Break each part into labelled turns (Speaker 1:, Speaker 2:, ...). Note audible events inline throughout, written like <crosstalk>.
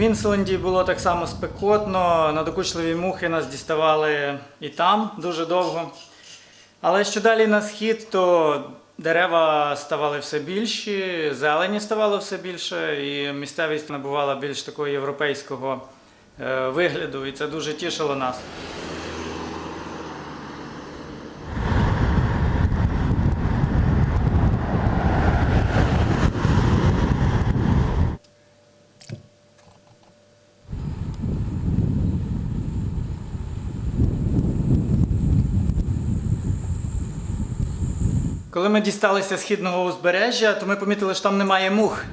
Speaker 1: Квінсленді було так само спекотно, надокучливі мухи нас діставали і там дуже довго. Але що далі на схід, то дерева ставали все більші, зелені ставало все більше, і місцевість набувала більш такого європейського е, вигляду, і це дуже тішило нас. Коли ми дісталися східного узбережжя, то ми помітили, що там немає мух.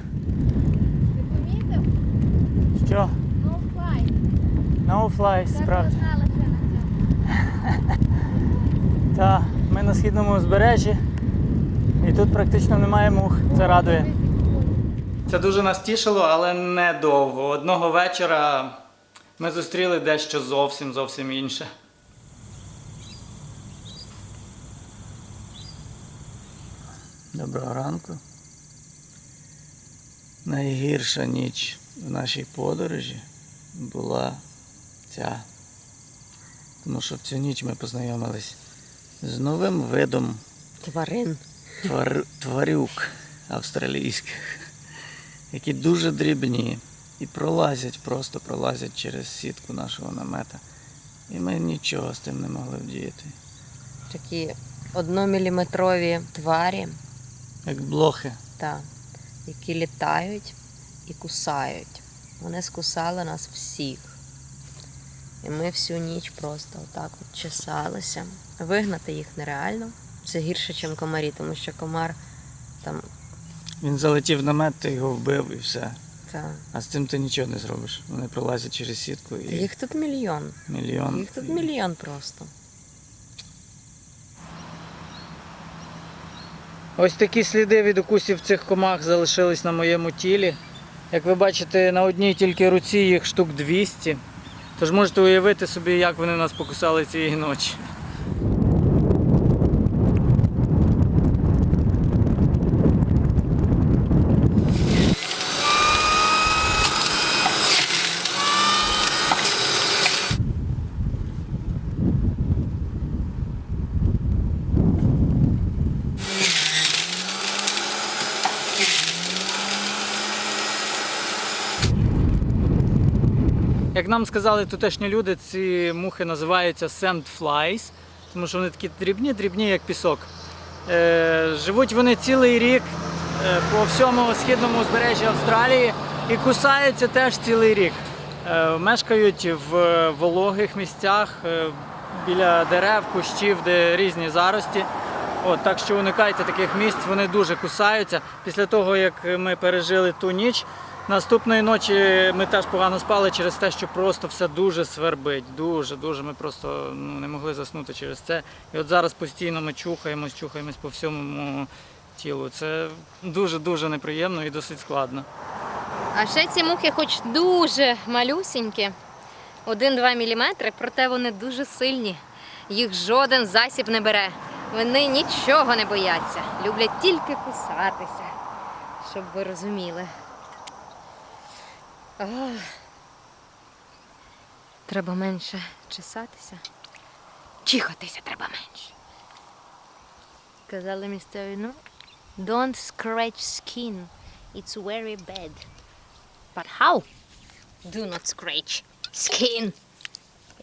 Speaker 2: Ти помітив?
Speaker 1: Що?
Speaker 2: No fly.
Speaker 1: No
Speaker 2: Це
Speaker 1: справді.
Speaker 2: одна на цьому.
Speaker 1: Так, ми на східному узбережжі, і тут практично немає мух. Це радує. Це дуже нас тішило, але недовго. Одного вечора ми зустріли дещо зовсім зовсім інше. Доброго ранку. Найгірша ніч в нашій подорожі була ця. Тому що в цю ніч ми познайомились з новим видом
Speaker 3: Тварин.
Speaker 1: твар... тварюк австралійських, які дуже дрібні і пролазять, просто пролазять через сітку нашого намета. І ми нічого з тим не могли вдіяти.
Speaker 3: Такі одноміліметрові тварі,
Speaker 1: Як блохи.
Speaker 3: та, які літають і кусають. Вони скусали нас всіх. І ми всю ніч просто отак от чесалися. Вигнати їх нереально. Це гірше, ніж комарі, тому що комар там
Speaker 1: Він залетів намет, ти його вбив і все.
Speaker 3: та.
Speaker 1: А з цим ти нічого не зробиш. Вони пролазять через сітку і
Speaker 3: Їх тут мільйон.
Speaker 1: мільйон.
Speaker 3: Їх тут
Speaker 1: і-
Speaker 3: мільйон просто.
Speaker 1: Ось такі сліди від укусів цих комах залишились на моєму тілі. Як ви бачите, на одній тільки руці їх штук 200. Тож можете уявити собі, як вони нас покусали цієї ночі. Як нам сказали тутешні люди, ці мухи називаються sand flies, тому що вони такі дрібні, дрібні, як пісок. Е, живуть вони цілий рік е, по всьому східному узбережжі Австралії і кусаються теж цілий рік. Е, мешкають в вологих місцях біля дерев, кущів, де різні зарості. От, так що уникайте таких місць, вони дуже кусаються. Після того, як ми пережили ту ніч, наступної ночі ми теж погано спали через те, що просто все дуже свербить. Дуже, дуже. Ми просто ну, не могли заснути через це. І от зараз постійно ми чухаємось, чухаємось по всьому тілу. Це дуже-дуже неприємно і досить складно.
Speaker 2: А ще ці мухи, хоч дуже малюсінькі, 1-2 мм, проте вони дуже сильні. Їх жоден засіб не бере. Вони нічого не бояться. Люблять тільки кусатися, щоб ви розуміли. Ах. Треба менше чесатися. Чихатися треба менше. Казали місцеві, ну, don't scratch skin. It's very bad. But how? Do not scratch skin.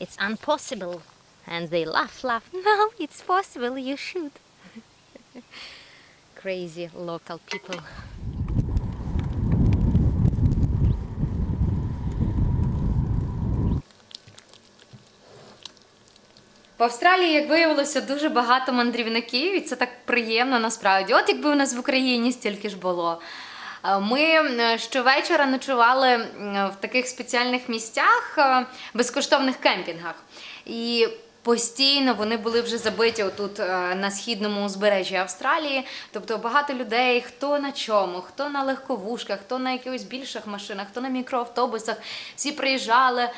Speaker 2: It's impossible. And they laugh, laugh. No, <laughs> it's possible. You should. <laughs> Crazy local people. В Австралії, як виявилося, дуже багато мандрівників, і це так приємно насправді. От якби у нас в Україні стільки ж було. Е, Ми е, щовечора ночували в таких спеціальних місцях, е, безкоштовних кемпінгах. І постійно вони були вже забиті отут е, на східному узбережжі Австралії. Тобто багато людей, хто на чому, хто на легковушках, хто на якихось більших машинах, хто на мікроавтобусах. Всі приїжджали.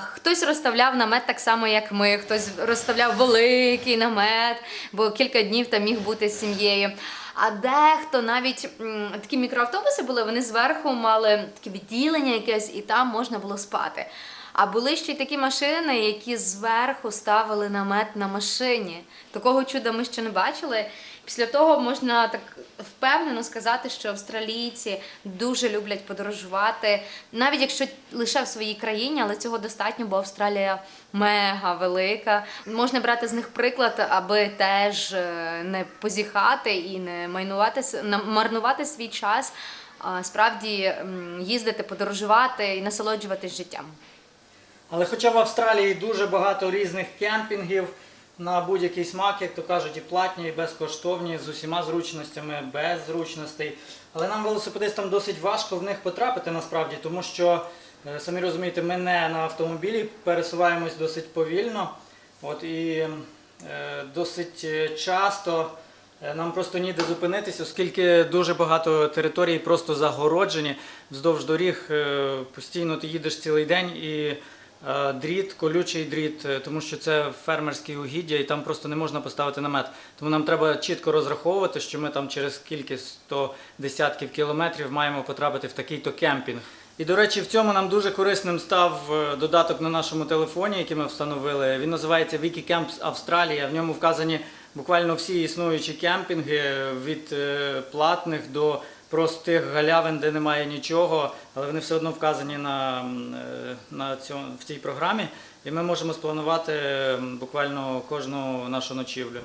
Speaker 2: Хтось розставляв намет так само, як ми, хтось розставляв великий намет, бо кілька днів там міг бути з сім'єю. А дехто навіть такі мікроавтобуси були, вони зверху мали таке відділення якесь, і там можна було спати. А були ще й такі машини, які зверху ставили намет на машині. Такого чуда ми ще не бачили. Після того можна так впевнено сказати, що австралійці дуже люблять подорожувати, навіть якщо лише в своїй країні, але цього достатньо, бо Австралія мега велика. Можна брати з них приклад, аби теж е, не позіхати і не майнувати марнувати свій час, а справді їздити, подорожувати і насолоджуватись життям.
Speaker 1: Але хоча в Австралії дуже багато різних кемпінгів на будь-який смак, як то кажуть, і платні, і безкоштовні, з усіма зручностями, без зручностей. Але нам, велосипедистам, досить важко в них потрапити насправді, тому що, е, самі розумієте, ми не на автомобілі пересуваємось досить повільно. От, і е, досить е, часто е, нам просто ніде зупинитися, оскільки дуже багато територій просто загороджені вздовж доріг. е, Постійно ти їдеш цілий день і дріт, колючий дріт, е, тому що це фермерські угіддя, і там просто не можна поставити намет. Тому нам треба чітко розраховувати, що ми там через кількість сто десятків кілометрів маємо потрапити в такий-то кемпінг. І, до речі, в цьому нам дуже корисним став е, додаток на нашому телефоні, який ми встановили. Він називається Wikicamps Австралія. В ньому вказані буквально всі існуючі кемпінги від е, платних до простих галявин, де немає нічого, але вони все одно вказані на, е, на цьому, в цій програмі. І ми можемо спланувати буквально кожну нашу ночівлю.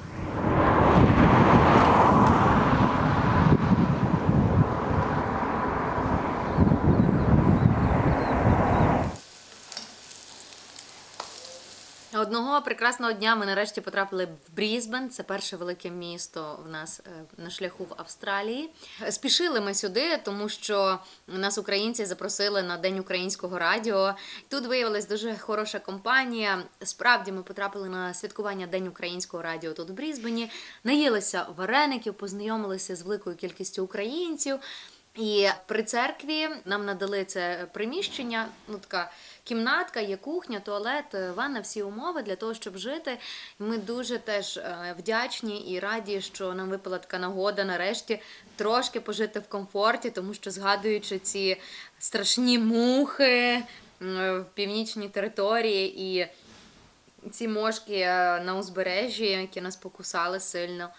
Speaker 2: Одного прекрасного дня ми нарешті потрапили в Брізбен. Це перше велике місто в нас е, на шляху в Австралії. Спішили ми сюди, тому що нас українці запросили на День українського радіо. Тут виявилась дуже хороша компанія. Справді ми потрапили на святкування День українського радіо тут в Брізбені. Наїлися вареників, познайомилися з великою кількістю українців. І при церкві нам надали це приміщення, ну така кімнатка, є кухня, туалет, е, ванна, всі умови для того, щоб жити. Ми дуже теж е, вдячні і раді, що нам випала така нагода нарешті трошки пожити в комфорті, тому що згадуючи ці страшні мухи в північній території і ці мошки е, на узбережжі, які нас покусали сильно.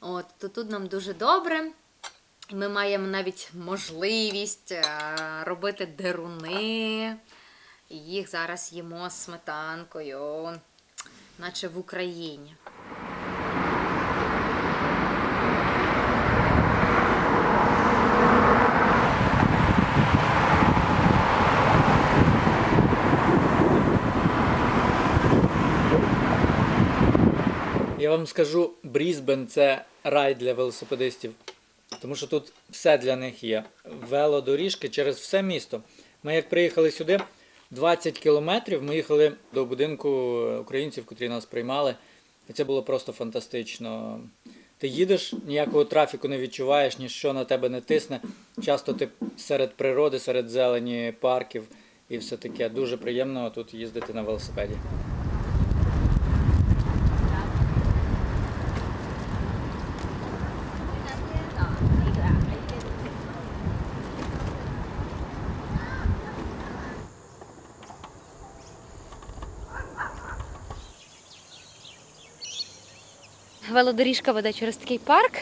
Speaker 2: От, то тут нам дуже добре. Ми маємо навіть можливість е, робити деруни. Їх зараз їмо з сметанкою, наче в Україні.
Speaker 1: Я вам скажу, Брізбен це рай для велосипедистів, тому що тут все для них є. Велодоріжки через все місто. Ми як приїхали сюди, 20 кілометрів ми їхали до будинку українців, котрі нас приймали. І це було просто фантастично. Ти їдеш, ніякого трафіку не відчуваєш, ніщо на тебе не тисне. Часто ти серед природи, серед зелені, парків і все таке. Дуже приємно тут їздити на велосипеді.
Speaker 2: Велодоріжка веде через такий парк.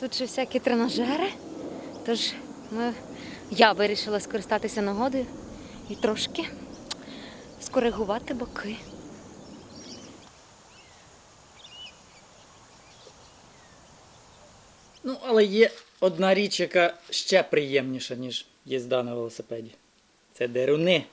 Speaker 2: Тут ще всякі тренажери. Тож ми, я вирішила скористатися нагодою і трошки скоригувати боки.
Speaker 1: Ну, але є одна річ, яка ще приємніша, ніж їзда на велосипеді. Це деруни.